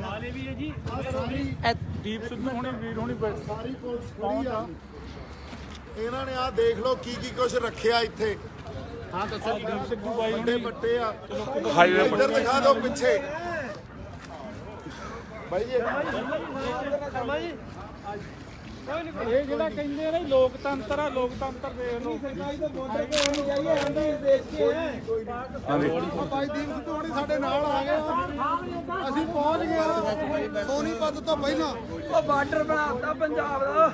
ਵਾਲੇ ਵੀ ਹੈ ਜੀ ਦੀਪ ਸਿੱਧੂ ਹੁਣੇ ਵੀਰ ਹੁਣੇ ਸਾਰੀ ਪੁਲਿਸ ਖੜੀ ਆ। ਇਹਨਾਂ ਨੇ ਆ ਦੇਖ ਲਓ ਕੀ ਕੀ ਕੁਝ ਰੱਖਿਆ ਇੱਥੇ। ਹਾਂ ਦੱਸੋ ਦੀਪ ਸਿੱਧੂ ਬਾਈ ਵੱਡੇ ਵੱਡੇ ਆ। ਹਾਈਵੇ ਇੱਧਰ ਦਿਖਾ ਦਿਓ ਪਿੱਛੇ। ਬਾਈ ਜੀ। ਇਹ ਜਿਹੜਾ ਕਹਿੰਦੇ ਨੇ ਲੋਕਤੰਤਰ ਆ ਲੋਕਤੰਤਰ ਦੇਖ ਲਓ। ਹਾਂਜੀ। ਬਾਈ ਦੀਪ ਸਿੱਧੂ ਹੁਣੀ ਸਾਡੇ ਨਾਲ ਆ ਗਏ ਅਸੀਂ ਪਹੁੰਚ ਗਏ ਸੋਨੀਪਤ ਤੋਂ ਪਹਿਲਾਂ। ਉਹ ਬਾਰਡਰ ਬਣਾਤਾ ਪੰਜਾਬ ਦਾ।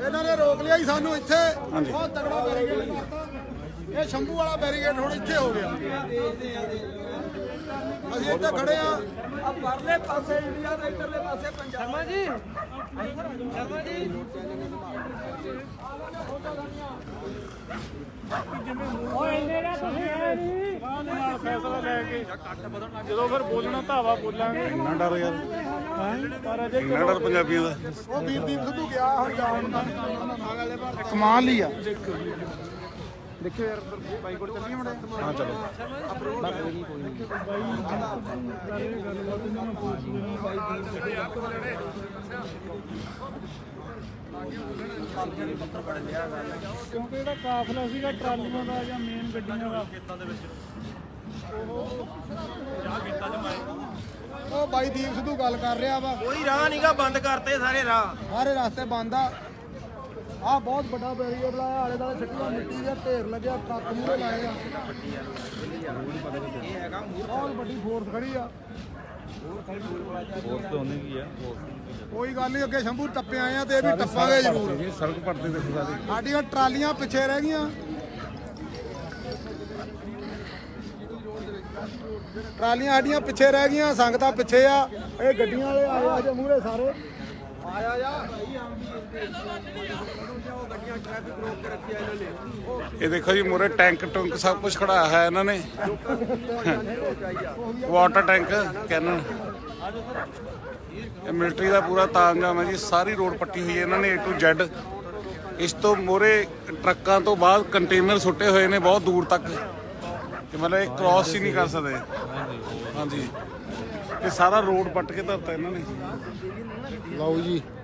ਇਹਨਾਂ ਨੇ ਰੋਕ ਲਿਆ ਹੀ ਸਾਨੂੰ ਇੱਥੇ। ਬਹੁਤ ਤਗੜਾ ਬੈਰੀਕੇਡ ਕਰਤਾ। ਇਹ ਸ਼ੰਭੂ ਵਾਲਾ ਬੈਰੀਕੇਡ ਹੁਣ ਇੱਥੇ ਹੋ ਗਿਆ। ਅਸੀਂ ਇੱਥੇ ਖੜੇ ਆ ਆ ਪਰਲੇ ਪਾਸੇ ਇੰਡੀਆ ਦੇ ਇੱਧਰਲੇ ਪਾਸੇ ਪੰਜਾਬ। ਸ਼ਰਮਾ ਜੀ। ਸ਼ਰਮਾ ਜੀ। ਨਾਲ ਫੈਸਲਾ ਲੈ ਕੇ ਜਦੋਂ ਫਿਰ ਬੋਲਣਾ ਧਾਵਾ ਬੋਲਾਂਗੇ। ਇੰਨਾ ਡਰ ਯਾਰ। ਪਰ ਅਜੇ ਇੰਨਾ ਡਰ ਪੰਜਾਬੀਆਂ ਦਾ। ਉਹ ਵੀਰ ਦੀਪ ਸਿੱਧੂ ਗਿਆ ਹੁਣ ਜਾਣ ਦਾ ਕਮਾਲ ਹੀ ਆ। ਦੇਖਿਓ ਯਾਰ ਬਾਈ ਕੋਲ ਚੱਲੀਏ ਮੁੰਡੇ ਹਾਂ ਚਲੋ। ਕਿਉਂਕਿ ਜਿਹੜਾ ਕਾਫਲਾ ਸੀਗਾ ਟਰਾਲੀਆਂ ਦਾ ਜਾਂ ਮੇਨ ਗੱਡੀਆਂ ਦਾ। ਖੇਤਾਂ ਦੇ ਵਿੱਚ ਉਹ ਬਾਈ ਦੀਪ ਸਿੱਧੂ ਗੱਲ ਕਰ ਰਿਹਾ ਵਾ। ਕੋਈ ਰਾਹ ਨਹੀਂਗਾ ਬੰਦ ਕਰਤੇ ਸਾਰੇ ਰਾਹ। ਸਾਰੇ ਰਸਤੇ ਬੰਦ ਆ। ਆ ਬਹੁਤ ਵੱਡਾ ਬੈਰੀਅਰ ਲਾਇਆ ਆਲੇ ਦੁਆਲੇ ਛੱਟੀਆਂ ਮਿੱਟੀ ਦੇ ਢੇਰ ਲੱਗਿਆ ਟਰੱਕ ਮੂਰੇ ਲਾਏ ਆ। ਬਹੁਤ ਵੱਡੀ ਫੋਰਸ ਖੜੀ ਆ। ਹੋਰ ਤਾਂ ਉਹਨੇ ਕੀ ਆ ਕੋਈ ਗੱਲ ਨਹੀਂ ਅੱਗੇ ਸ਼ੰਭੂ ਟੱਪੇ ਆਏ ਆ ਤੇ ਇਹ ਵੀ ਟੱਪਾਂਗੇ ਜ਼ਰੂਰ। ਇਹ ਸੜਕ ਪੜਦੇ ਦੇਖੋ ਸਾਰੇ। ਸਾਡੀਆਂ ਟਰਾਲੀਆਂ ਪਿੱਛੇ ਰਹਿ ਗਈਆਂ। ਟਰਾਲੀਆਂ ਸਾਡੀਆਂ ਪਿੱਛੇ ਰਹਿ ਗਈਆਂ ਸੰਗਤਾਂ ਪਿੱਛੇ ਆ। ਇਹ ਗੱਡੀਆਂ ਵਾਲੇ ਆਏ ਆ ਜੇ ਮੂਹਰੇ ਸਾਰੇ। ਆਇਆ ਜਾ। ਇਹ ਦੇਖੋ ਜੀ ਮੂਰੇ ਟੈਂਕ ਟੁੰਕ ਸਭ ਕੁਝ ਖੜਾਇਆ ਹੈ ਇਹਨਾਂ ਨੇ। Water tank, cannon. ਇਹ ਮਿਲਟਰੀ ਦਾ ਪੂਰਾ ਤਾਮਝਾਮ ਹੈ ਜੀ। ਸਾਰੀ ਰੋਡ ਪੱਟੀ ਹੋਈ ਹੈ ਇਹਨਾਂ ਨੇ, A to Z ਇਸ ਤੋਂ ਮੋਰੇ ਟਰੱਕਾਂ ਤੋਂ ਬਾਅਦ ਕੰਟੇਨਰ ਸੁੱਟੇ ਹੋਏ ਨੇ ਬਹੁਤ ਦੂਰ ਤੱਕ। ਕਿ ਮਤਲਬ ਇਹ ਕ੍ਰਾਸ ਹੀ ਨਹੀਂ ਕਰ ਸਕਦੇ। ਹਾਂਜੀ। ਇਹ ਸਾਰਾ ਰੋਡ ਪੱਟ ਕੇ ਧਰਤਾ ਇਹਨਾਂ ਨੇ। ਲਓ ਜੀ।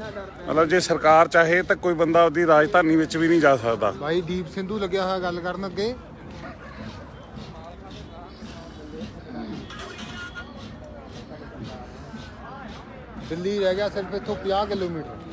ਮਤਲਬ ਜੇ ਸਰਕਾਰ ਚਾਹੇ ਤਾਂ ਕੋਈ ਬੰਦਾ ਉਹਦੀ ਰਾਜਧਾਨੀ ਵਿੱਚ ਵੀ ਨਹੀਂ ਜਾ ਸਕਦਾ। ਭਾਈ ਦੀਪ ਸਿੰਧੂ ਲੱਗਿਆ ਹੋਇਆ ਗੱਲ ਕਰਨ ਅੱਗੇ। ਦਿੱਲੀ ਰਹਿ ਗਿਆ ਸਿਰਫ ਇੱਥੋਂ 50 ਕਿਲੋਮੀਟਰ।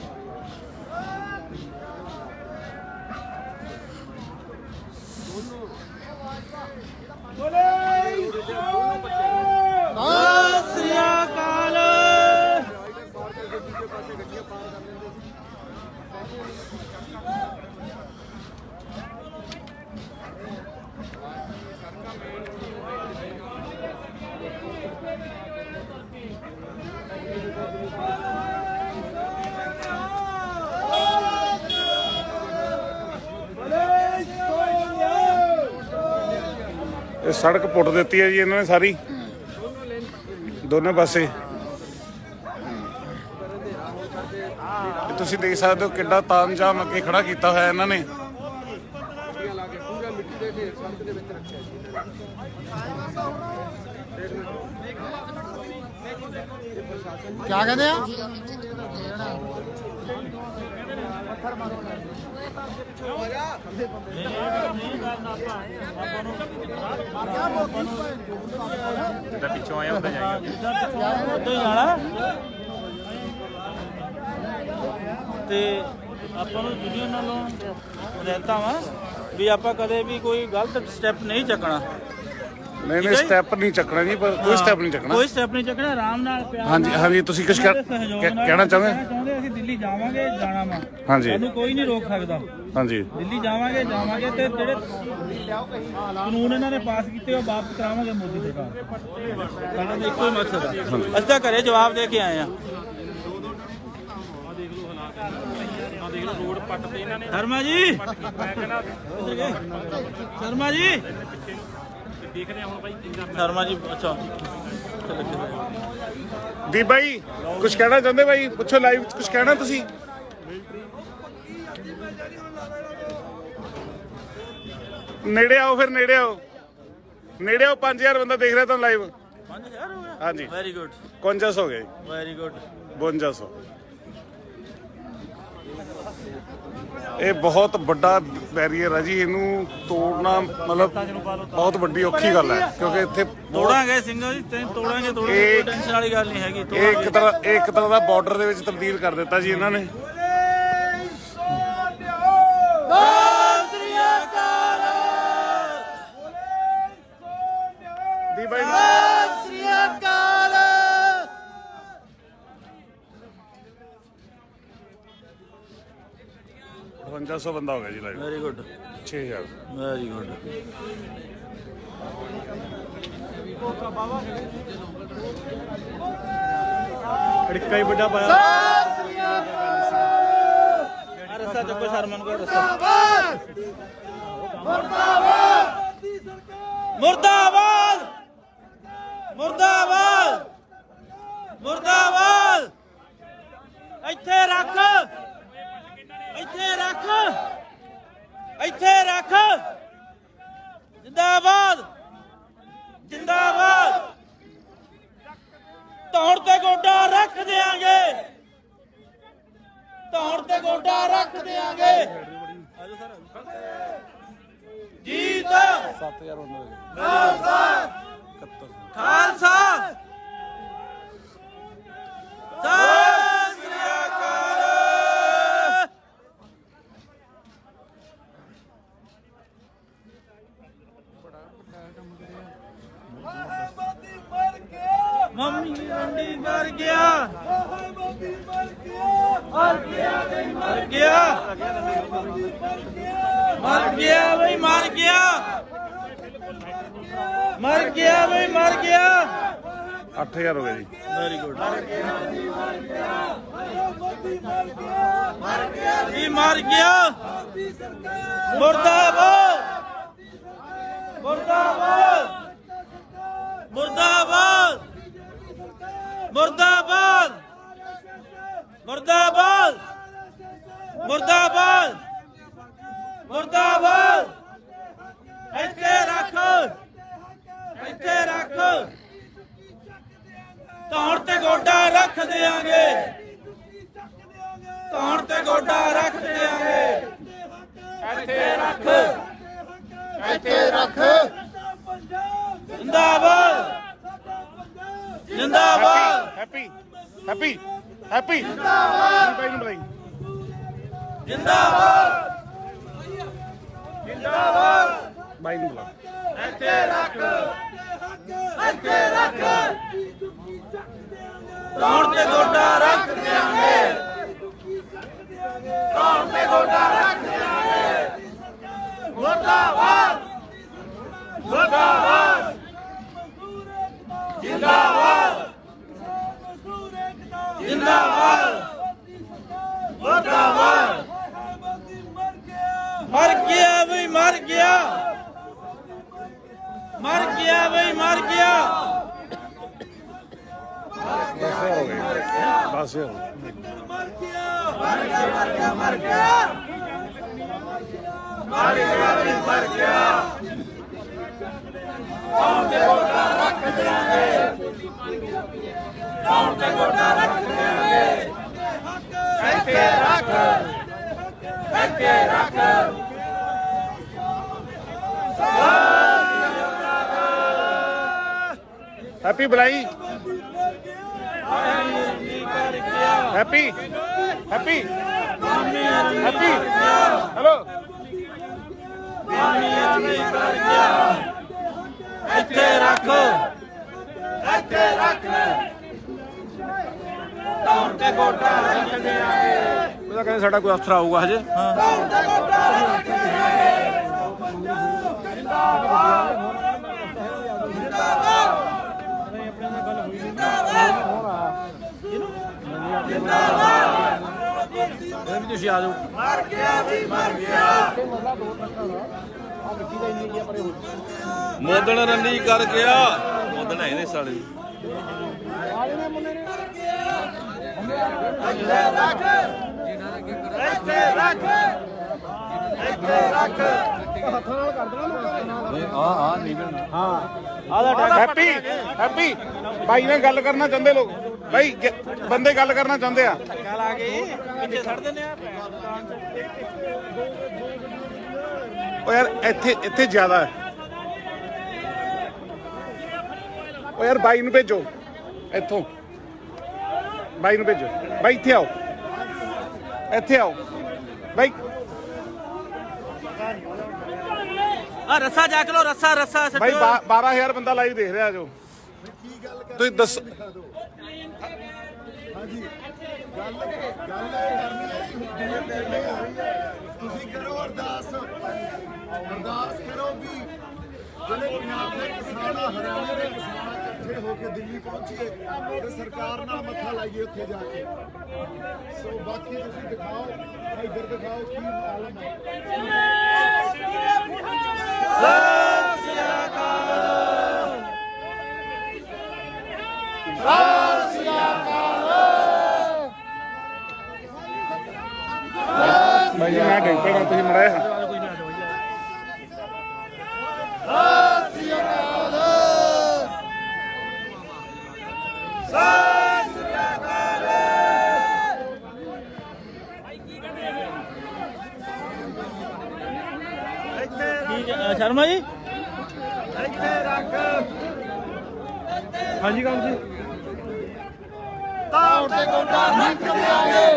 ਇਹ ਸੜਕ ਪੁੱਟ ਦਿੱਤੀ ਹੈ ਜੀ ਇਹਨਾਂ ਨੇ ਸਾਰੀ। ਦੋਨੇ ਪਾਸੇ। ਤੁਸੀਂ ਦੇਖ ਸਕਦੇ ਹੋ ਕਿੱਡਾ ਤਾਮਝਾਮ ਅੱਗੇ ਖੜਾ ਕੀਤਾ ਹੋਇਆ ਇਹਨਾਂ ਨੇ। ਕੀ ਕਹਿੰਦੇ ਆ? ਉੱਤੇ ਜਾਣਾ ਤੇ ਆਪਾਂ ਨੂੰ ਯੂਨੀਅਨ ਨਾਲੋਂ ਹਦਾਇਤਾਂ ਵਾ ਵੀ ਆਪਾਂ ਕਦੇ ਵੀ ਕੋਈ ਗਲਤ ਸਟੈਪ ਨਹੀਂ ਚੱਕਣਾ। ਨਹੀਂ ਨਹੀਂ ਸਟੈਪ ਨਹੀਂ ਚੱਕਣਾ ਜੀ ਪਰ ਕੋਈ ਸਟੈਪ ਨਹੀਂ ਚੱਕਣਾ। ਕੋਈ ਸਟੈਪ ਨਹੀਂ ਚੱਕਣਾ ਆਰਾਮ ਨਾਲ ਪਿਆਰ ਹਾਂਜੀ ਹਾਂਜੀ ਤੁਸੀਂ ਕੁਝ ਕਹਿਣਾ ਚਾਹੁੰਦੇ ਚਾਹੁੰਦੇ ਅਸੀਂ ਦਿੱਲੀ ਜਾਵਾਂਗੇ ਜਾਣਾ ਵਾ। ਹਾਂਜੀ। ਸਾਨੂੰ ਕੋਈ ਨਹੀਂ ਰੋਕ ਸਕਦਾ। ਹਾਂਜੀ। ਦਿੱਲੀ ਜਾਵਾਂਗੇ ਜਾਵਾਂਗੇ ਤੇ ਜਿਹੜੇ ਕਾਨੂੰਨ ਇਹਨਾਂ ਨੇ ਪਾਸ ਕੀਤੇ ਉਹ ਵਾਪਸ ਕਰਾਵਾਂਗੇ ਮੋਦੀ ਸਰਕਾਰ। ਸਾਡਾ ਤਾਂ ਇੱਕੋ ਹੀ ਮਕਸਦ ਹੈ ਅਸੀਂ ਤਾਂ ਘਰੇ ਜਵਾਬ ਦੇ ਕੇ ਆਏ ਆ। ਆ ਦੇਖ ਲਓ ਰੋਡ ਪੱਟ ਤੇ ਇਹਨਾਂ ਨੇ ਸ਼ਰਮਾ ਜੀ! ਸ਼ਰਮਾ ਜੀ! ਦੇਖਦੇ ਹਾਂ ਹੁਣ ਭਾਈ ਸ਼ਰਮਾ ਜੀ ਅੱਛਾ। ਦੀ ਬਾਈ ਕੁਝ ਕਹਿਣਾ ਚਾਹੁੰਦੇ ਬਾਈ? ਪੁੱਛੋ ਲਾਈਵ ਕੁਝ ਕਹਿਣਾ ਤੁਸੀਂ? ਨੇੜੇ ਆਓ ਫਿਰ ਨੇੜੇ ਆਓ। ਨੇੜੇ ਆਓ 5000 ਬੰਦਾ ਦੇਖ ਰਿਹਾ ਤੁਹਾਨੂੰ ਲਾਈਵ ਪੰਜ ਹਜ਼ਾਰ ਹੋ ਗਿਆ? ਹਾਂਜੀ। ਵੈਰੀ ਗੁੱਡ 51 ਹੋ ਗਏ ਵੈਰੀ ਗੁੱਡ 5200 ਇਹ ਬਹੁਤ ਵੱਡਾ ਬੈਰੀਅਰ ਹੈ ਜੀ ਇਹਨੂੰ ਤੋੜਨਾ ਮਤਲਬ ਬਹੁਤ ਵੱਡੀ ਔਖੀ ਗੱਲ ਹੈ ਕਿਉਂਕਿ ਇੱਥੇ ਤੋੜਾਂਗੇ ਸਿੰਘਾਂ ਜੀ ਤੈਨੂੰ ਤੋੜਾਂਗੇ ਤੋੜਾਂਗੇ ਟੈਨਸ਼ਨ ਵਾਲੀ ਗੱਲ ਨਹੀਂ ਹੈਗੀ ਇਹ ਇੱਕ ਤਰ੍ਹਾਂ ਇਹ ਇੱਕ ਤਰ੍ਹਾਂ ਦਾ ਬਾਰਡਰ ਦੇ ਵਿੱਚ ਤਬਦੀਲ ਕਰ ਦਿੱਤਾ ਜੀ ਇਹਨਾਂ ਨੇ। 5500 ਬੰਦਾ ਹੋ ਗਿਆ ਜੀ live very good 6000 very good ਅੜਕਾ ਹੀ ਵੱਡਾ ਪਾਇਆ। ਮੁਰਦਾਬਾਦ। ਮੁਰਦਾਬਾਦ। ਮੁਰਦਾਬਾਦ। ਇੱਥੇ ਰੱਖ। ਇੱਥੇ ਰੱਖ। ਇੱਥੇ ਰੱਖ। ਜਿੰਦਾਬਾਦ। ਜਿੰਦਾਬਾਦ। ਧੌਣ ਤੇ ਗੋਡਾ ਰੱਖ ਦੇਾਂਗੇ ਧੌਣ ਤੇ ਗੋਡਾ ਰੱਖ ਦੇਾਂਗੇ ਜੀਤ। 7000 ਬੰਦਾ ਖਾਲਸਾ। ਸਤਿ ਸ੍ਰੀ ਅਕਾਲ ਮੰਮੀ ਰੰਡੀ ਮਰ ਗਿਆ। ਮਰ ਗਿਆ। ਮਰ ਗਿਆ ਮਰ ਗਿਆ ਬਈ ਮਰ ਗਿਆ। ਮਰ ਗਿਆ ਬਈ ਮਰ ਗਿਆ। 8000 ਹੋ ਗਿਆ ਜੀ। ਵੈਰੀ ਗੁੱਡ ਜੀ ਮਰ ਗਿਆ। ਮੁਰਦਾਬਾਦ। ਮੁਰਦਾਬਾਦ। ਮੁਰਦਾਬਾਦ। ਮੁਰਦਾਬਾਦ। ਮੁਰਦਾਬਾਦ। ਮੁਰਦਾਬਾਦ। ਮੁਰਦਾਬਾਦ। ਇੱਥੇ ਰੱਖ। ਇੱਥੇ ਰੱਖ। ਧੌਣ ਤੇ ਗੋਡਾ ਰੱਖ ਦੇਾਂਗੇ ਧੌਣ ਤੇ ਗੋਡਾ ਰੱਖ ਦੇਾਂਗੇ ਇੱਥੇ ਰੱਖ। ਇੱਥੇ ਰੱਖ। ਜਿੰਦਾਬਾਦ। ਜਿੰਦਾਬਾਦ। ਹੈਪੀ ਹੈਪੀ ਹੈਪੀ ਜਿੰਦਾਬਾਦ ਬਾਈ ਨੂੰ ਬੁਲਾਈ ਜਿੰਦਾਬਾਦ ਜਿੰਦਾਬਾਦ ਬਾਈ ਨੂੰ ਬੁਲਾ ਇੱਥੇ ਰੱਖ ਇੱਥੇ ਰੱਖ ਧੌਣ ਤੇ ਗੋਡਾ ਰੱਖ ਦੇਾਂਗੇ ਧੌਣ ਤੇ ਗੋਡਾ ਰੱਖ ਦੇਾਂਗੇ ਮੁਰਦਾਬਾਦ ਮੁਰਦਾਬਾਦ ਜਿੰਦਾਬਾਦ ਜਿੰਦਾਬਾਦ। ਮੁਰਦਾਬਾਦ ਮਰ ਗਿਆ ਬਈ ਮਰ ਗਿਆ। ਮਰ ਗਿਆ ਬਈ ਮਰ ਗਿਆ। 10000 ਹੋ ਗਏ। 10000 ਮਰ ਗਿਆ ਮਰ ਗਿਆ ਮਰ ਗਿਆ ਮਰ ਗਿਆ। ਮਰ ਗਿਆ ਬਈ ਮਰ ਗਿਆ। ਤੇ ਗੋਡਾ ਰੱਖ ਦਿਆਂਗੇ। ਕੌਣ ਤੇ ਗੋਡਾ ਰੱਖ ਦਿਆਂਗੇ ਇੱਥੇ ਰੱਖ। ਇੱਥੇ ਰੱਖ। ਹੈਪੀ ਬੁਲਾਈ। ਹੈਪੀ। ਹੈਪੀ। ਹੈਪੀ। ਹੈਲੋ। ਮਾਮੀ ਜੀ ਕਰ ਗਿਆ ਇੱਥੇ ਰੱਖ। ਇੱਥੇ ਰੱਖ। ਤੇ ਗੋਡਾ ਰੱਖ ਦਿਆਂਗੇ ਉਹਦਾ ਕਹਿੰਦੇ ਸਾਡਾ ਕੋਈ ਅਫਸਰ ਆਊਗਾ ਹਜੇ। ਧੌਣ ਤੇ ਗੋਡਾ ਰੱਖ ਦਿਆਂਗੇ ਜਿੰਦਾਬਾਦ। ਤੁਸੀਂ ਆ ਜਾਓ। ਮੋਦਣ ਰੰਡੀ ਕਰ ਗਿਆ। ਮੋਦਣ ਹੈ ਨੇ ਸਾਲੇ ਹੈਪੀ ਹੈਪੀ ਭਾਈ ਨਾਲ ਗੱਲ ਕਰਨਾ ਚਾਹੁੰਦੇ ਲੋਕ। ਭਾਈ ਬੰਦੇ ਗੱਲ ਕਰਨਾ ਚਾਹੁੰਦੇ ਆ। ਗੱਲ ਆ ਗਈ। ਪਿੱਛੇ ਛੱਡ ਦਿੰਦੇ ਆ। ਓ ਯਾਰ ਇੱਥੇ ਇੱਥੇ ਜ਼ਿਆਦਾ ਹੈ। ਓ ਯਾਰ ਬਾਈ ਨੂੰ ਭੇਜੋ। ਇੱਥੋਂ। ਬਾਈ ਨੂੰ ਭੇਜੋ। ਬਾਈ ਇੱਥੇ ਆਓ। ਇੱਥੇ ਆਓ। ਬਾਈ। ਆ ਰੱਸਾ ਜਾਕ ਲੋ ਰੱਸਾ ਰੱਸਾ ਬਾਈ 12000 ਬੰਦਾ ਲਾਈਵ ਦੇਖ ਰਿਹਾ ਜੋ। ਤੁਸੀਂ ਦੱਸ ਤੁਸੀਂ ਕਰੋ ਅਰਦਾਸ। ਅਰਦਾਸ ਕਰੋ ਵੀ ਜਿਹੜੇ ਪੰਜਾਬ ਦੇ ਕਿਸਾਨ ਆ, ਹਰਿਆਣੇ ਦੇ ਕਿਸਾਨ ਆ, ਇਕੱਠੇ ਹੋ ਕੇ ਦਿੱਲੀ ਪਹੁੰਚੀਏ ਤੇ ਸਰਕਾਰ ਨਾਲ ਮੱਥਾ ਲਾਈਏ ਉੱਥੇ ਜਾ ਕੇ। ਸੋ ਬਾਕੀ ਤੁਸੀਂ ਦਿਖਾਓ ਇੱਧਰ ਦਿਖਾਓ ਕੀ ਆਲਮ ਹੈ। ਬਾਈ ਜੀ ਮੈਂ ਡਿੱਗ ਪੈਣਾ ਤੁਸੀਂ ਮੜਾਇਆ ਹੈ, ਸ਼ਰਮਾ ਜੀ? ਹਾਂਜੀ ਕੰਮ ਜੀ। ਤਾਉਣ ਤੇ ਗੋਡਾ ਰੱਖ ਦਿਆਂਗੇ।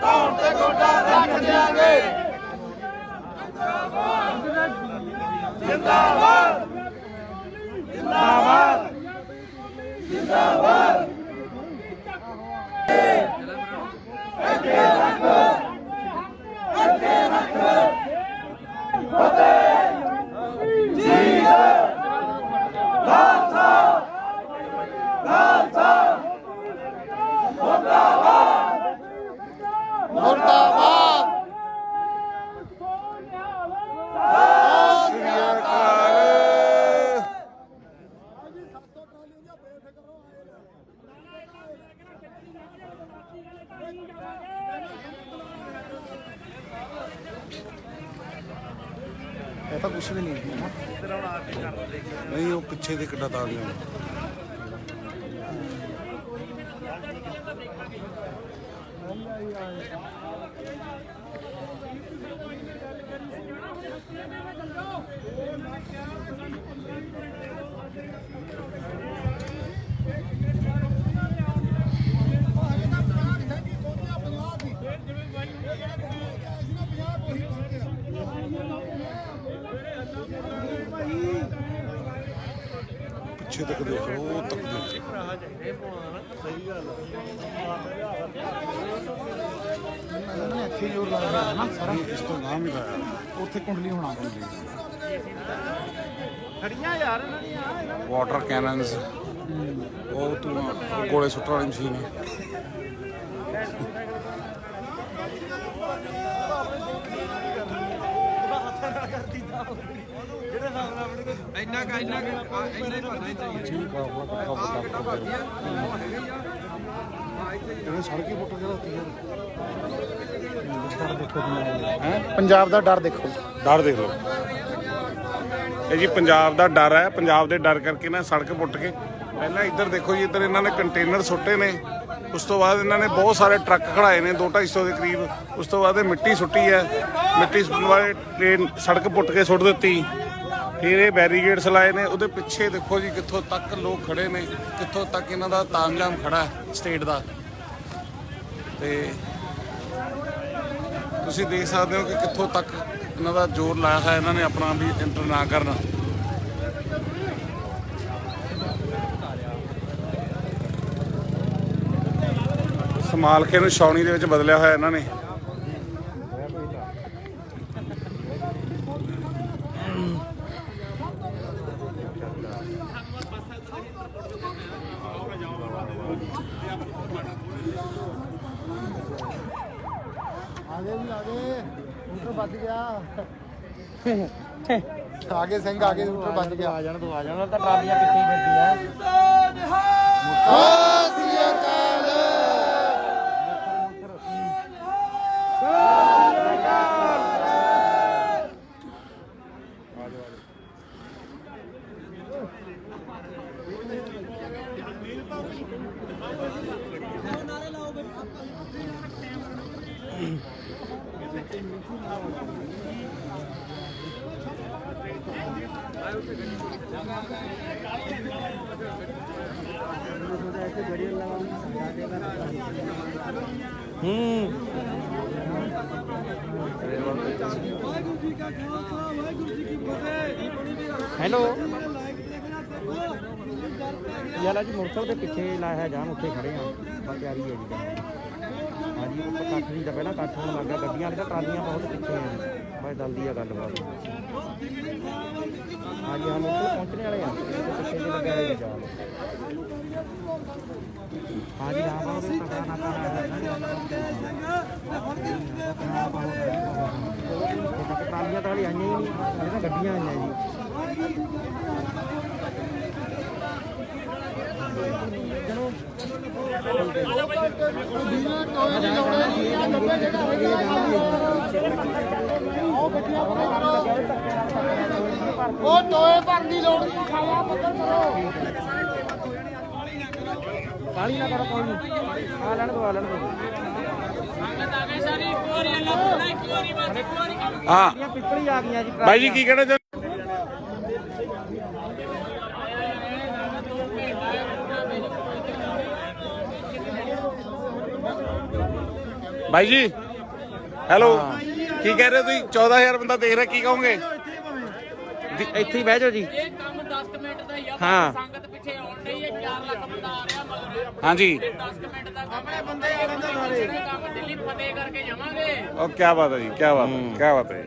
ਤਾਉਣ ਤੇ ਗੋਡਾ ਰੱਖ ਦਿਆਂਗੇ। ਜਿੰਦਾਬਾਦ ਜਿੰਦਾਬਾਦ। ਜਿੰਦਾਬਾਦ। ਮੁਰਦਾਬਾਦ ਇਹ ਤਾਂ ਕੁਛ ਵੀ ਨਹੀਂ ਨਹੀਂ ਉਹ ਪਿੱਛੇ ਦੇ ਕਿੱਡਾ ਤਾਲ ਲਿਆ ਪਿੱਛੇ ਤੱਕ ਦੇਖੋ ਉਹ ਤੱਕ ਦੇਖੋ ਇਹਨਾਂ ਨੇ ਇੱਥੇ ਜ਼ੋਰ ਲਾਇਆ ਹੈ ਨਾ ਸਾਰਾ। ਇਸ ਤੋਂ ਨਾਮ ਹੀ ਲਾਇਆ। ਉੱਥੇ ਕੁੰਡਲੀ ਹੋਣਾ ਬੰਦੀ ਵਾਟਰ ਕੈਨਨਸ ਉਹ ਤੂੰ ਗੋਲੇ ਸੁੱਟਣ ਵਾਲੀ ਮਸ਼ੀਨ ਹੈ। ਇੰਨਾ ਕਾ ਇੰਨਾ ਕਾ ਇੰਨਾ ਹੀ ਭਰਨਾ ਚਾਹੀਦਾ ਇਹਨੇ ਸੜਕੀ ਪੁੱਟ ਕੇ ਰੱਖੀ ਪੰਜਾਬ ਦਾ ਡਰ ਦੇਖੋ। ਡਰ ਦੇਖ। ਲਓ ਇਹ ਜੀ ਪੰਜਾਬ ਦਾ ਡਰ ਹੈ। ਪੰਜਾਬ ਦੇ ਡਰ ਕਰਕੇ ਨਾ ਸੜਕ ਪੁੱਟ ਕੇ ਪਹਿਲਾਂ ਇੱਧਰ ਦੇਖੋ ਜੀ ਇੱਧਰ ਇਹਨਾਂ ਨੇ ਕੰਟੇਨਰ ਸੁੱਟੇ ਨੇ। ਉਸ ਤੋਂ ਬਾਅਦ ਇਹਨਾਂ ਨੇ ਬਹੁਤ ਸਾਰੇ ਟਰੱਕ ਖੜਾਏ ਨੇ 2-250 ਦੇ ਕਰੀਬ। ਉਸ ਤੋਂ ਬਾਅਦ ਇਹ ਮਿੱਟੀ ਸੁੱਟੀ ਹੈ। ਮਿੱਟੀ ਸੁੱਟਣ ਵਾਲੇ ਟ੍ਰੇਨ ਸੜਕ ਪੁੱਟ ਕੇ ਸੁੱਟ ਦਿੱਤੀ। ਫਿਰ ਇਹ ਬੈਰੀਗੇਡਸ ਲਾਏ ਨੇ। ਉਹਦੇ ਪਿੱਛੇ ਦੇਖੋ ਜੀ ਕਿੱਥੋਂ ਤੱਕ ਲੋਕ ਖੜੇ ਨੇ, ਕਿੱਥੋਂ ਤੱਕ ਇਹਨਾਂ ਦਾ ਤਾਮਝਾਮ ਖੜਾ ਸਟੇਟ ਦਾ। ਤੇ ਤੁਸੀਂ ਦੇਖ ਸਕਦੇ ਹੋ ਕਿ ਕਿੱਥੋਂ ਤੱਕ ਇਹਨਾਂ ਦਾ ਜ਼ੋਰ ਲਾਇਆ ਹੈ ਇਹਨਾਂ ਨੇ ਆਪਣਾ ਵੀ ਇੰਟਰ ਨਾ ਕਰਨਾ। ਸਮਾਲਖੇ ਨੂੰ ਛਾਉਣੀ ਦੇ ਵਿੱਚ ਬਦਲਿਆ ਹੋਇਆ ਇਹਨਾਂ ਨੇ। ਆਗੇ ਵੀ ਆਗੇ। ਉੱਤਰ ਵੱਜ ਗਿਆ। ਆਗੇ ਸਿੰਘ ਆਗੇ ਉੱਤਰ ਵੱਜ ਗਿਆ। ਆ ਜਾਣ ਤੂੰ ਆ ਜਾਣ। ਤਾਂ ਟਰਾਲੀਆਂ ਪਿੱਛੇ ਫਿਰਦੀਆਂ ਹੈਲੋ ਯਾਲਾ ਜੀ ਮੋਟਰਸਾਈਕਲ ਦੇ ਪਿੱਛੇ ਲਾਇਆ ਜਾਮ ਉੱਥੇ ਖੜੇ ਆ ਬਸ ਤਿਆਰੀ ਹੈ ਜੀ ਹਾਂਜੀ ਉੱਪਰ ਕੱਠ ਨਹੀਂ ਤਾਂ ਪਹਿਲਾਂ ਕੱਠ ਹੋਣ ਲੱਗਾ ਗੱਡੀਆਂ ਟਰਾਲੀਆਂ ਬਹੁਤ ਪਿੱਛੇ ਆ। ਬਸ ਜਲਦੀ ਆ ਗੱਲਬਾਤ। ਹਾਂਜੀ, ਹਾਂ ਉੱਥੇ ਪਹੁੰਚਣੇ ਵਾਲੇ ਆ। ਪਿੱਛੇ ਜੇ ਲੱਗਿਆ ਹੋਇਆ ਜਾਮ ਹਾਂਜੀ, ਹਾਂ ਬਹੁਤ ਤਕੜਾ ਨਾ ਟਰਾਲੀਆਂ ਤਾਂ ਹਲੇ ਆਈਆਂ ਹੀ ਨਹੀਂ ਇਹ ਤਾਂ ਗੱਡੀਆਂ ਆਈਆਂ ਜੀ। ਉਹ ਟੋਏ ਭਰਨ ਦੀ ਲੋੜ ਨਹੀਂ ਖਾਇਆ ਪੱਤਰ ਕਰੋ। ਕਾਲੀ ਨਾ ਕਰੋ ਕੋਈ ਨਹੀਂ। ਆ ਲੈਣ ਦੋ ਆ ਲੈਣ ਦੋ। ਹਾਂ। ਇਹ ਪਿੱਪਲੀ ਆ ਗਈਆਂ ਜੀ ਬਾਈ ਜੀ ਕੀ ਕਹਿਣਾ ਬਾਈ ਜੀ ਹੈਲੋ ਕੀ ਕਹਿ ਰਹੇ ਹੋ ਤੁਸੀਂ? 14000 ਬੰਦਾ ਦੇਖ ਰਿਹਾ ਕੀ ਕਹੋਗੇ? ਇੱਥੇ ਹੀ ਬਹਿ ਜਾਓ ਜੀ। ਇਹ ਕੰਮ 10 ਮਿੰਟ ਦਾ ਹੀ ਆ ਹਾਂ। ਸੰਗਤ ਪਿੱਛੇ ਆਉਣ ਡਈ ਹੈ 4 ਲੱਖ ਬੰਦਾ ਆ ਰਿਹਾ ਮਗਰ। ਹਾਂਜੀ। 10 ਮਿੰਟ ਦਾ ਆਪਣੇ ਬੰਦੇ ਆ ਰਹੇ ਸਾਰੇ। ਕੰਮ ਦਿੱਲੀ ਫਤਿਹ ਕਰਕੇ ਜਾਵਾਂਗੇ। ਉਹ ਕੀ ਬਾਤ ਹੈ ਜੀ ਕੀ ਬਾਤ ਹੈ ਕੀ ਬਾਤ ਹੈ।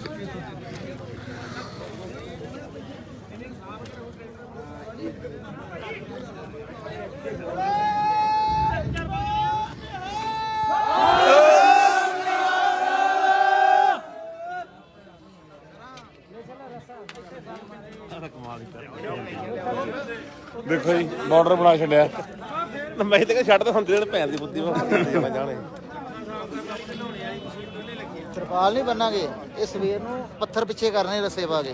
ਦੇਖੋ ਜੀ ਬਾਰਡਰ ਬਣਾ ਛੱਡਿਆ। ਮੈਂ ਤੇ ਛੱਡ ਤਾਂ ਹੁੰਦੇ ਨੇ ਭੈਣ ਦੀ ਬੁੱਧੀ ਵਾ ਜਾਣੇ। ਤਰਪਾਲ ਨਹੀਂ ਬੰਨਾਂਗੇ ਇਹ ਸਵੇਰ ਨੂੰ ਪੱਥਰ ਪਿੱਛੇ ਕਰਨੇ ਰਸੇ ਪਾ ਕੇ।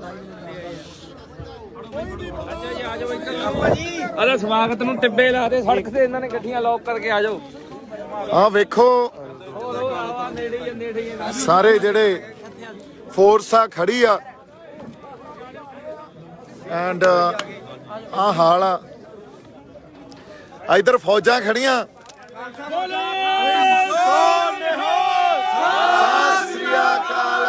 ਅਰੇ ਸਵਾਗਤ ਨੂੰ ਟਿੱਬੇ ਲਾ ਦੇ ਸੜਕ ਤੇ ਇਹਨਾਂ ਨੇ ਗੱਡੀਆਂ ਲੌਕ ਕਰਕੇ ਆ ਜਾਓ। ਆ ਵੇਖੋ। ਸਾਰੇ ਜਿਹੜੇ ਫੋਰਸ ਆ ਖੜੀ ਆ। ਐਂਡ ਆ ਹਾਲ ਆ। ਇਧਰ ਫੌਜਾਂ ਖੜੀਆਂ। ਸਤਿ ਸ੍ਰੀ ਅਕਾਲ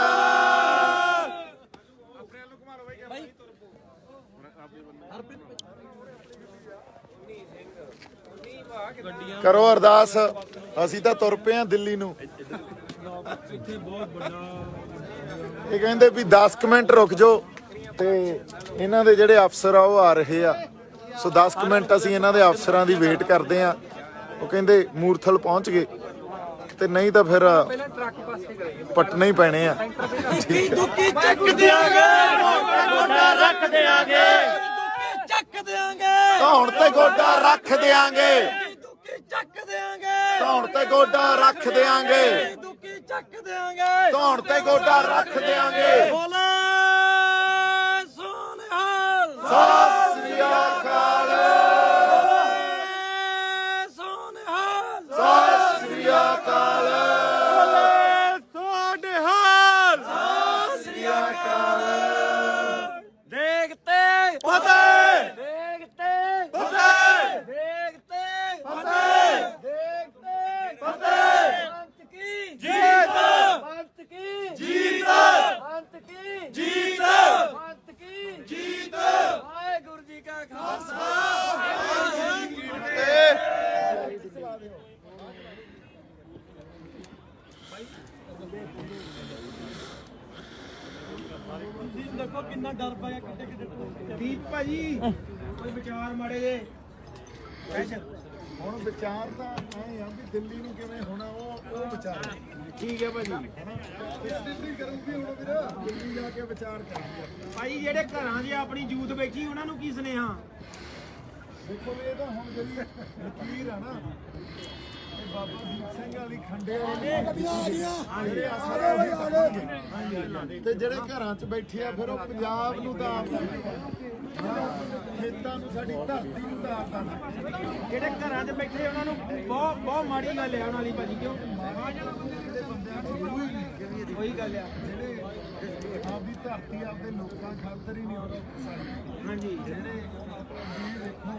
ਕਰੋ ਅਰਦਾਸ, ਅਸੀਂ ਤਾਂ ਤੁਰ ਪਏ ਆ ਦਿੱਲੀ ਨੂੰ। ਇਹ ਕਹਿੰਦੇ ਵੀ 10 ਮਿੰਟ ਰੁਕ ਜਾਓ ਤੇ ਇਹਨਾਂ ਦੇ ਜਿਹੜੇ ਅਫਸਰ ਆ, ਉਹ ਆ ਰਹੇ ਆ। ਸੋ 10 ਕੁ ਮਿੰਟ ਅਸੀਂ ਇਹਨਾਂ ਦੇ ਅਫਸਰਾਂ ਦੀ ਵੇਟ ਕਰਦੇ ਆ ਉਹ ਕਹਿੰਦੇ ਮੂਰਥਲ ਪਹੁੰਚ ਗਏ। ਤੇ ਨਹੀਂ ਤਾਂ ਫਿਰ ਪਟਨੇ ਹੀ ਪੈਣੇ ਆ। ਰੱਖ ਦੇਾਂਗੇ ਧੌਣ ਤੇ ਗੋਡਾ ਰੱਖ ਦੇਾਂਗੇ ਚੱਕ ਦੇਾਂਗੇ ਧੌਣ ਤੇ ਗੋਡਾ ਰੱਖ ਦੇਾਂਗੇ ਦੁੱਕੀ ਚੱਕ ਦੇਾਂਗੇ ਧੌਣ ਤੇ ਗੋਡਾ ਰੱਖ ਦੇਾਂਗੇ ਬੋਲੇ ਸੋਨਿਹਾਲ ਸਤਿ ਸ੍ਰੀ ਅਕਾਲ ਸੋਨਿਹਾਲ ਸਤਿ ਸ੍ਰੀ ਅਕਾਲ ਤੁਹਾਡੇ ਹਾਲ ਸ੍ਰੀ ਅਕਾਲ ਦੇਖਤੇ ਫਤਿਹ ਦੇਖਤੇ ਫਤਿਹ ਦੇਖਤੇ ਫਤਿਹ ਦੇਖਤੇ ਫਤਿਹ ਪੰਤ ਕੀ ਜੀਤ ਪੰਤ ਕੀ ਜੀਤ ਪੰਤ ਕੀ ਜੀਤ ਪੰਤ ਕੀ ਜੀਤ ਵਾਹਿਗੁਰੂ ਜੀ ਕਾ ਖਾਲਸਾ ਦੀਪ ਭਾਜੀ ਕੋਈ ਵਿਚਾਰ ਮਾੜੇ ਜੇ ਹੁਣ ਵਿਚਾਰ ਤਾਂ ਐ ਆ ਵੀ ਦਿੱਲੀ ਨੂੰ ਕਿਵੇਂ ਹੋਣਾ ਉਹ ਉਹ ਵਿਚਾਰ ਠੀਕ ਹੈ ਭਾਜੀ ਦਿੱਲੀ ਕਰੂਗੀ ਹੁਣ ਵੀਰ ਦਿੱਲੀ ਜਾ ਕੇ ਵਿਚਾਰ ਕਰਾਂਗੇ ਭਾਈ ਜਿਹੜੇ ਘਰਾਂ 'ਚ ਆਪਣੀ ਯੂਥ ਬੈਠੀ ਉਹਨਾਂ ਨੂੰ ਕੀ ਸੁਨੇਹਾ? ਦੇਖੋ ਵੀ ਇਹ ਤਾਂ ਹੁਣ ਜਿਹੜੀ ਲਕੀਰ ਆ ਨਾ ਇਹ ਬਾਬਾ ਦੀਪ ਸਿੰਘ ਵਾਲੀ ਖੰਡੇ ਅਸਰ ਆ ਕਰਨਗੇ। ਤੇ ਜਿਹੜੇ ਘਰਾਂ 'ਚ ਬੈਠੇ ਆ ਫਿਰ ਉਹ ਪੰਜਾਬ ਨੂੰ ਤਾਂ ਖੇਤਾਂ ਨੂੰ ਸਾਡੀ ਧਰਤੀ ਨੂੰ ਤਾਂ ਜਿਹੜੇ ਘਰਾਂ 'ਚ ਬੈਠੇ ਉਹਨਾਂ ਨੂੰ ਬਹੁਤ ਬਹੁਤ ਮਾੜੀ ਗੱਲ ਹੈ ਉਹਨਾਂ ਵਾਲੀ ਭਾਜੀ ਕਿਉਂ? ਜਿਹੜੇ ਬੰਦਿਆਂ ਨੂੰ ਕੋਈ ਨਹੀਂ ਉਹੀ ਗੱਲ ਆ। ਜਿਹੜੇ ਆਪਦੀ ਧਰਤੀ ਆਪਦੇ ਲੋਕਾਂ ਖਾਤਰ ਹੀ ਨਹੀਂ ਉਹ ਹਾਂਜੀ। ਜਿਹੜੇ ਇਹ ਦੇਖੋ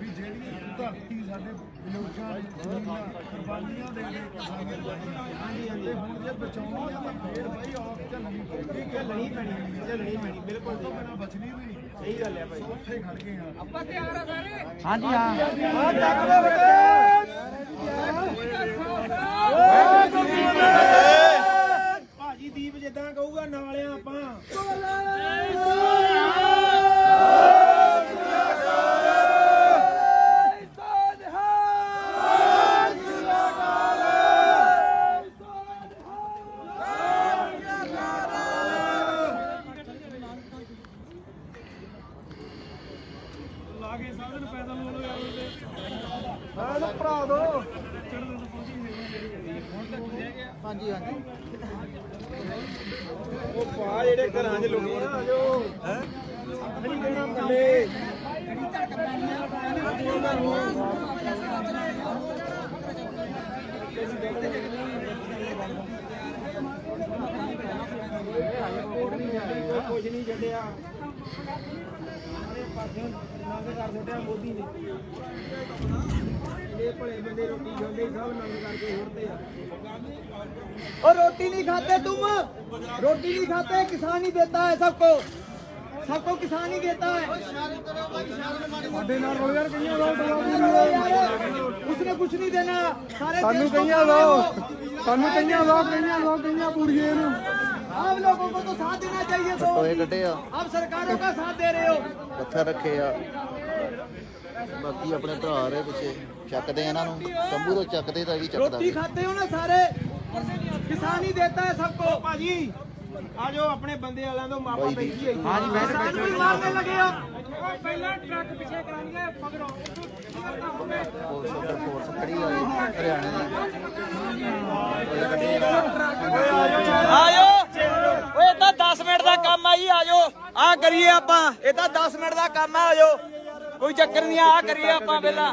ਵੀ ਜਿਹੜੀ ਧਰਤੀ ਸਾਡੇ ਬਜ਼ੁਰਗਾਂ ਦੀ ਜ਼ਮੀਨਾਂ ਕੁਰਬਾਨੀਆਂ ਦੇ ਦੇ ਕਿਸਾਨਾਂ ਹਾਂਜੀ ਹਾਂਜੀ। ਹੁਣ ਜੇ ਬਚਾਉਣੀ ਆ ਤਾਂ ਫੇਰ ਬਈ ਔਖ ਝੱਲਣੀ ਪਊਗੀ ਝੱਲਣੀ ਪੈਣੀ ਝੱਲਣੀ ਪੈਣੀ ਬਿਲਕੁਲ ਤੋਂ ਬਿਨਾਂ ਬਚਣੀ ਵੀ ਨਹੀਂ। ਸਹੀ ਗੱਲ ਹੈ ਭਾਈ। ਉੱਥੇ ਖੜ ਗਏ ਆ। ਹਾਂਜੀ ਹਾਂ। ਭਾਜੀ ਦੀਪ ਜਿੱਦਾਂ ਕਹੂਗਾ ਨਾਲਿਆਂ ਆਪਾਂ ਹਾਂਜੀ ਹਾਂਜੀ ਉਹ ਪਾ ਜਿਹੜੇ ਲੋਕੀ ਹੈ ਕੁਝ ਨਹੀਂ ਛੱਡਿਆ ਪਾਸੇ ਨੰਗ ਕਰ ਦਿੱਤਾ ਮੋਦੀ ਨੇ ਇਹ ਭਲੇ ਬੰਦੇ ਰੋਟੀ ਖਾਂਦੇ ਹੀ ਸਭ ਨੰਗ ਕਰਕੇ ਹੋੜਦੇ ਆ और रोटी नहीं खाते तुम रोटी नहीं खाते किसान ही देता है सबको सबको किसान ही देता है उसने कुछ नहीं देना सारे ਸਾਨੂੰ देश को ਕਈਆਂ खाना है ਲੋ वो। ਸਾਨੂੰ ਕਈਆਂ ਲੋ ਕਈਆਂ ਲੋ ਕਈਆਂ ਪੂੜੀਏ ਨੂੰ आप लोगों को तो साथ देना चाहिए तो ਟੋਏ ਕੱਢੇ ਆ आप सरकारों का साथ दे रहे हो ਪੱਥਰ ਰੱਖੇ ਆ ਬਾਕੀ ਆਪਣੇ ਭਰਾ ਰਹੇ ਪਿੱਛੇ ਚੱਕਦੇ ਆ ਇਹਨਾਂ ਨੂੰ ਤੰਬੂ ਤੋਂ ਚੱਕਦੇ ਤਾਂ ਇਹ ਵੀ ਚੱਕਦਾ रोटी खाते हो ना सारे किसान ही देता है सबको ਭਾਜੀ ਆਜੋ ਆਪਣੇ ਬੰਦੇ ਵਾਲਿਆਂ ਤੋਂ ਮਾਪਾ ਬਾਈ ਬੈਠੀ ਹੈ हाँ जी किसान भी मारने लगे हो ਪੁਲਿਸ ਉੱਧਰ ਫੋਰਸ ਖੜੀ ਆ ਇਹ ਹਰਿਆਣੇ ਦੀ ਆਇਓ ਓਏ ਤਾਂ 10 ਮਿੰਟ ਦਾ ਕੰਮ ਆ ਜੀ ਆਜੋ ਆ ਕਰੀਏ ਆਪਾਂ ਇਹ ਤਾਂ 10 ਮਿੰਟ ਦਾ ਕੰਮ ਆ ਆਜੋ ਕੋਈ ਚੱਕਰ ਨਹੀਂ ਆ ਕਰੀਏ ਆਪਾਂ ਪਹਿਲਾਂ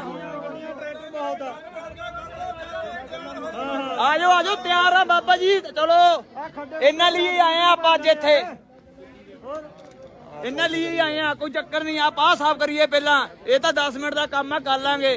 ਆਜੋ ਆਜੋ, ਤਿਆਰ ਆ ਬਾਬਾ ਜੀ, ਚਲੋ। ਇਹਨਾਂ ਲਈ ਆਏ ਆ ਆਪਾਂ ਅੱਜ ਇੱਥੇ। ਇਹਨਾਂ ਲਈ ਆਏ ਆ, ਕੋਈ ਚੱਕਰ ਨਹੀਂ ਆ ਆਹ ਸਾਫ਼ ਕਰੀਏ ਪਹਿਲਾਂ। ਇਹ ਤਾਂ 10 ਮਿੰਟ ਦਾ ਕੰਮ ਆ, ਕਰ ਲਾਂਗੇ।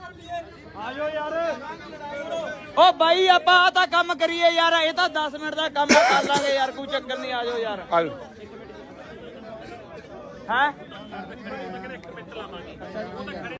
ਓ ਬਾਈ ਆਪਾਂ ਆ ਤਾਂ ਕੰਮ ਕਰੀਏ ਯਾਰ ਇਹ ਤਾਂ 10 ਮਿੰਟ ਦਾ ਕੰਮ ਆ ਕਰ ਲਾਂਗੇ ਯਾਰ ਕੋਈ ਚੱਕਰ ਨਹੀਂ ਆਜੋ ਯਾਰ। ਆ ਜਾਓ। ਹੈ?